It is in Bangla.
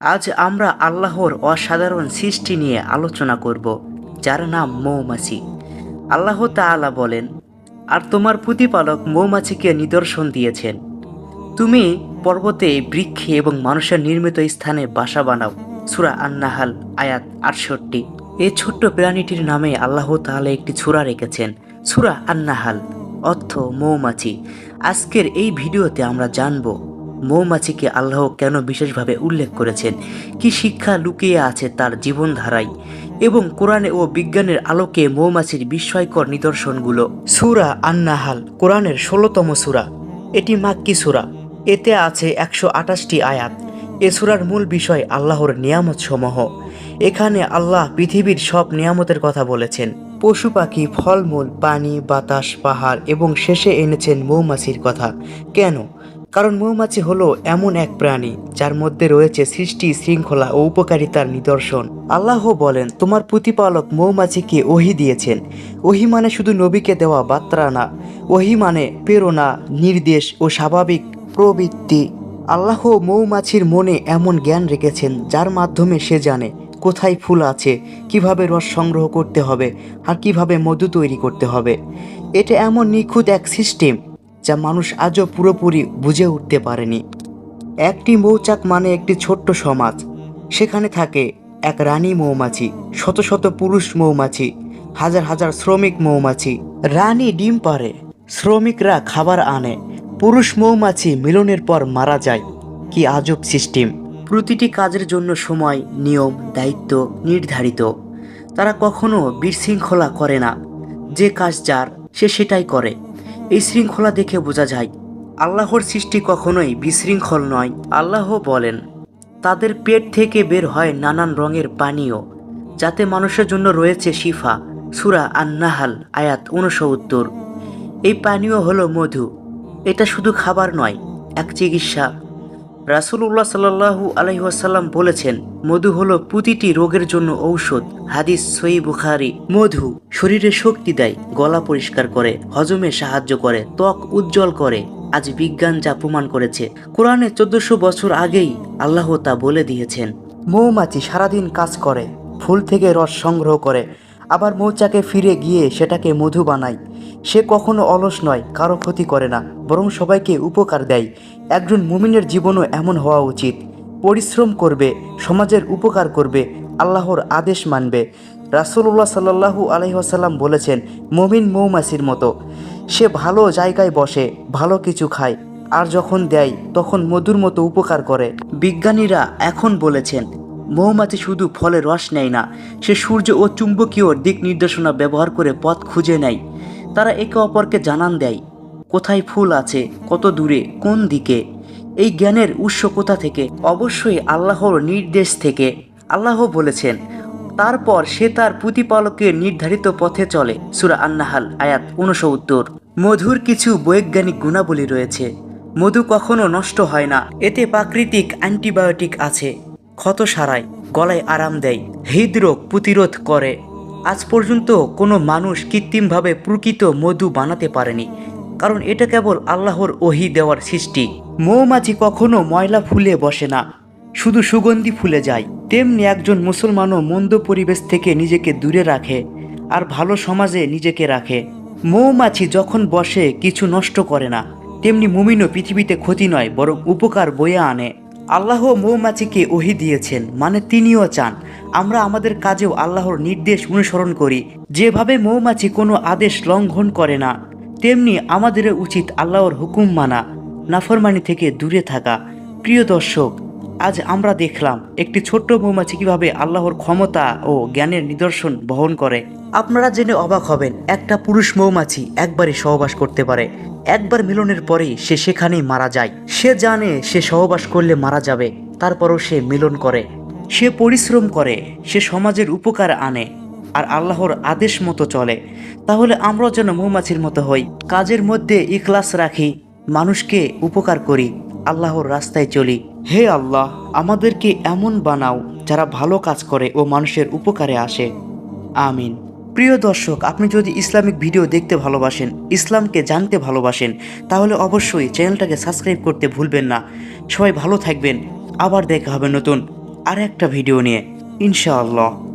আজ আমরা আল্লাহর অসাধারণ সৃষ্টি নিয়ে আলোচনা করব, যার নাম মৌমাছি। আল্লাহ তাআলা বলেন, আর তোমার প্রতিপালক মৌমাছিকে নিদর্শন দিয়েছেন। তুমি পর্বতে বৃক্ষে এবং মানুষের নির্মিত স্থানে বাসা বানাও। সুরা আন্নাহাল, আয়াত আটষট্টি। এই ছোট্ট প্রাণীটির নামে আল্লাহ তাআলা একটি ছুরা রেখেছেন, সুরা আন্নাহাল, অর্থ মৌমাছি। আজকের এই ভিডিওতে আমরা জানব মৌমাছিকে আল্লাহ কেন বিশেষভাবে উল্লেখ করেছেন? কি শিক্ষা লুকিয়ে আছে তার জীবনধারায়? এবং কোরআনে ও বিজ্ঞানের আলোকে মৌমাছির বিস্ময়কর নিদর্শনগুলো? সুরা আন্নাহাল, কোরআনের ষোলোতম সুরা। এটি মাক্কি সুরা। এতে আছে একশো আঠাশটি আয়াত। এ সুরার মূল বিষয় আল্লাহর নিয়ামত সমূহ এখানে আল্লাহ পৃথিবীর সব নিয়ামতের কথা বলেছেন। পশু পাখি, ফলমূল, পানি, বাতাস, পাহাড় এবং শেষে এনেছেন মৌমাছির কথা। কেন? কারণ মৌমাছি হলো এমন এক প্রাণী যার মধ্যে রয়েছে সৃষ্টি, শৃঙ্খলা ও উপকারিতার নিদর্শন। আল্লাহ বলেন, তোমার প্রতিপালক মৌমাছিকে ওহি দিয়েছেন। ওহি মানে শুধু নবীকে দেওয়া বার্তা না, ওহি মানে প্রেরণা, নির্দেশ ও স্বাভাবিক প্রবৃত্তি। আল্লাহ মৌমাছির মনে এমন জ্ঞান রেখেছেন যার মাধ্যমে সে জানে কোথায় ফুল আছে, কীভাবে রস সংগ্রহ করতে হবে আর কীভাবে মধু তৈরি করতে হবে। এটা এমন নিখুঁত এক সিস্টেম যা মানুষ আজও পুরোপুরি বুঝে উঠতে পারেনি। একটি মৌচাক মানে একটি ছোট্ট সমাজ। সেখানে থাকে এক রানী মৌমাছি, শত শত পুরুষ মৌমাছি, হাজার হাজার শ্রমিক মৌমাছি। রানী ডিম পারে, শ্রমিকরা খাবার আনে, পুরুষ মৌমাছি মিলনের পর মারা যায়। কি আজব সিস্টেম। প্রতিটি কাজের জন্য সময়, নিয়ম, দায়িত্ব নির্ধারিত। তারা কখনো বিশৃঙ্খলা করে না। যে কাজ যার, সে সেটাই করে। এই শৃঙ্খলা দেখে বোঝা যায়, আল্লাহর সৃষ্টি কখনোই বিশৃঙ্খল নয়। আল্লাহ বলেন, তাদের পেট থেকে বের হয় নানান রঙের পানীয়, যাতে মানুষের জন্য রয়েছে শিফা, সুরা আন্নাহাল, আয়াত উনসত্তর এই পানীয় হলো মধু। এটা শুধু খাবার নয়, এক চিকিৎসা। রাসুল্লাহ সাল্লাহু আলহিহাসাল্লাম বলেছেন, মধু হলো প্রতিটি রোগের জন্য ঔষধ। হাদিস সই বুখারি। মধু শরীরে শক্তি দেয়, গলা পরিষ্কার করে, হজমে সাহায্য করে, ত্বক উজ্জ্বল করে। আজ বিজ্ঞান যা প্রমাণ করেছে, কোরআনে চোদ্দশো বছর আগেই আল্লাহ তা বলে দিয়েছেন। মৌমাছি সারাদিন কাজ করে, ফুল থেকে রস সংগ্রহ করে আবার মৌচাকে ফিরে গিয়ে সেটাকে মধু বানায় সে কখনো অলস নয়, কারও ক্ষতি করে না, বরং সবাইকে উপকার দেয়। একজন মুমিনের জীবনও এমন হওয়া উচিত। পরিশ্রম করবে, সমাজের উপকার করবে, আল্লাহর আদেশ মানবে। রাসুল্লাহ সাল্লাহু আলহিহাসাল্লাম বলেছেন, মমিন মৌমাছির মতো। সে ভালো জায়গায় বসে, ভালো কিছু খায়, আর যখন দেয়, তখন মধুর মতো উপকার করে। বিজ্ঞানীরা এখন বলেছেন মৌমাছি শুধু ফলে রস নেয় না, সে সূর্য ও চুম্বকীয় দিক নির্দেশনা ব্যবহার করে পথ খুঁজে নেয়। তারা একে অপরকে জানান দেয়, কোথায় ফুল আছে, কত দূরে, কোন দিকে? এই জ্ঞানের উৎস কোথা থেকে? অবশ্যই আল্লাহর নির্দেশ থেকে। আল্লাহ বলেছেন, তারপর সে তার প্রতিপালকের নির্ধারিত পথে চলে। সুরা আন্নাহাল, আয়াত উনসত্তর মধুর কিছু বৈজ্ঞানিক গুণাবলী রয়েছে। মধু কখনো নষ্ট হয় না। এতে প্রাকৃতিক অ্যান্টিবায়োটিক আছে। ক্ষত সারায়, গলায় আরাম দেয়, হৃদরোগ প্রতিরোধ করে। আজ পর্যন্ত কোনো মানুষ কৃত্রিমভাবে প্রকৃত মধু বানাতে পারেনি, কারণ এটা কেবল আল্লাহর ওহি দেওয়ার সৃষ্টি। মৌমাছি কখনো ময়লা ফুলে বসে না, শুধু সুগন্ধি ফুলে যায়। তেমনি একজন মুসলমানও মন্দ পরিবেশ থেকে নিজেকে দূরে রাখে আর ভালো সমাজে নিজেকে রাখে। মৌমাছি যখন বসে, কিছু নষ্ট করে না, তেমনি মুমিনও পৃথিবীতে ক্ষতি নয়, বরং উপকার বয়ে আনে। আল্লাহ মৌমাছিকে ওহি দিয়েছেন মানে তিনিও চান। আমরা আমাদের কাজেও আল্লাহর নির্দেশ অনুসরণ করি। যেভাবে মৌমাছি কোনো আদেশ লঙ্ঘন করে না, তেমনি আমাদের উচিত আল্লাহর হুকুম মানা, নাফরমানি থেকে দূরে থাকা। প্রিয় দর্শক, আজ আমরা দেখলাম একটি ছোট্ট মৌমাছি কীভাবে আল্লাহর ক্ষমতা ও জ্ঞানের নিদর্শন বহন করে। আপনারা জেনে অবাক হবেন, একটা পুরুষ মৌমাছি একবারই সহবাস করতে পারে। একবার মিলনের পরেই সে সেখানেই মারা যায়। সে জানে সে সহবাস করলে মারা যাবে, তারপরও সে মিলন করে। সে পরিশ্রম করে, সে সমাজের উপকার আনে, আর আল্লাহর আদেশ মতো চলে। তাহলে আমরাও যেন মৌমাছির মতো হই। কাজের মধ্যে ইখলাস রাখি, মানুষকে উপকার করি, আল্লাহর রাস্তায় চলি। হে আল্লাহ, আমাদেরকে এমন বানাও যারা ভালো কাজ করে ও মানুষের উপকারে আসে। আমিন। প্রিয় দর্শক, আপনি যদি ইসলামিক ভিডিও দেখতে ভালোবাসেন, ইসলামকে জানতে ভালোবাসেন, তাহলে অবশ্যই চ্যানেলটাকে সাবস্ক্রাইব করতে ভুলবেন না। সবাই ভালো থাকবেন। আবার দেখা হবে নতুন আর একটা ভিডিও নিয়ে। ইনশাআল্লাহ।